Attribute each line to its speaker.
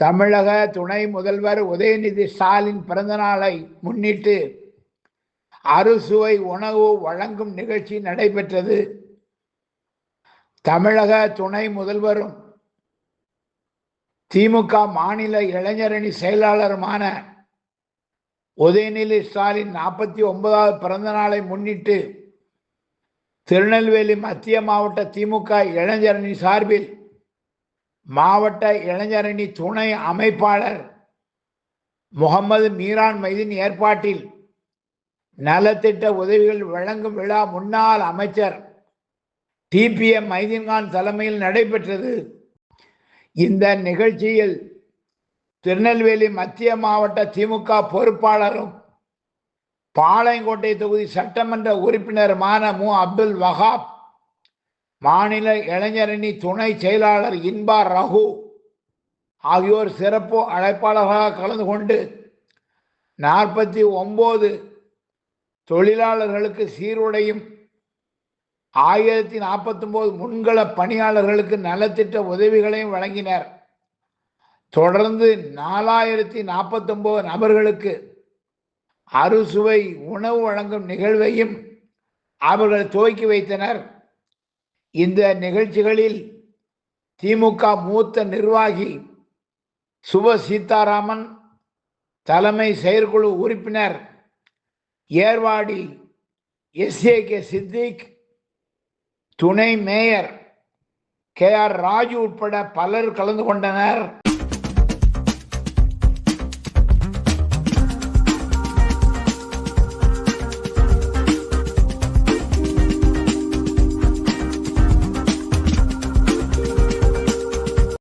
Speaker 1: தமிழக துணை முதல்வர் உதயநிதி ஸ்டாலின் பிறந்த நாளை முன்னிட்டு அறுசுவை உணவு வழங்கும் நிகழ்ச்சி நடைபெற்றது. தமிழக துணை முதல்வரும் திமுக மாநில இளைஞரணி செயலாளருமான உதயநிதி ஸ்டாலின் நாற்பத்தி ஒன்பதாவது பிறந்த நாளை முன்னிட்டு திருநெல்வேலி மத்திய மாவட்ட திமுக இளைஞரணி சார்பில் மாவட்ட இளைஞரணி துணை அமைப்பாளர் முகமது மீரான் மைதீன் ஏற்பாட்டில் நலத்திட்ட உதவிகள் வழங்கும் விழா முன்னாள் அமைச்சர் டிபிஎம் மைதீன்கான் தலைமையில் நடைபெற்றது. இந்த நிகழ்ச்சியில் திருநெல்வேலி மத்திய மாவட்ட திமுக பொறுப்பாளரும் பாளையங்கோட்டை தொகுதி சட்டமன்ற உறுப்பினருமான மு. அப்துல் வஹாப் மாநில இளைஞரணி துணை செயலாளர் இன்பா ரகு ஆகியோர் சிறப்பு அழைப்பாளர்களாக கலந்து கொண்டு நாற்பத்தி ஒம்பது தொழிலாளர்களுக்கு சீருடையும் ஆயிரத்தி நாற்பத்தொம்போது முன்கள பணியாளர்களுக்கு நலத்திட்ட உதவிகளையும் வழங்கினர். தொடர்ந்து நாலாயிரத்தி நாற்பத்தொம்போது நபர்களுக்கு அறுசுவை உணவு வழங்கும் நிகழ்வையும் அவர்கள் துவக்கி வைத்தனர். இந்த நிகழ்ச்சிகளில் திமுக மூத்த நிர்வாகி சுப சீதாராமன் தலைமை செயற்குழு உறுப்பினர் ஏர்வாடி எஸ்ஏ கே. சித்திக் துணை மேயர் கே. ஆர். ராஜு உட்பட பலர் கலந்து கொண்டனர்.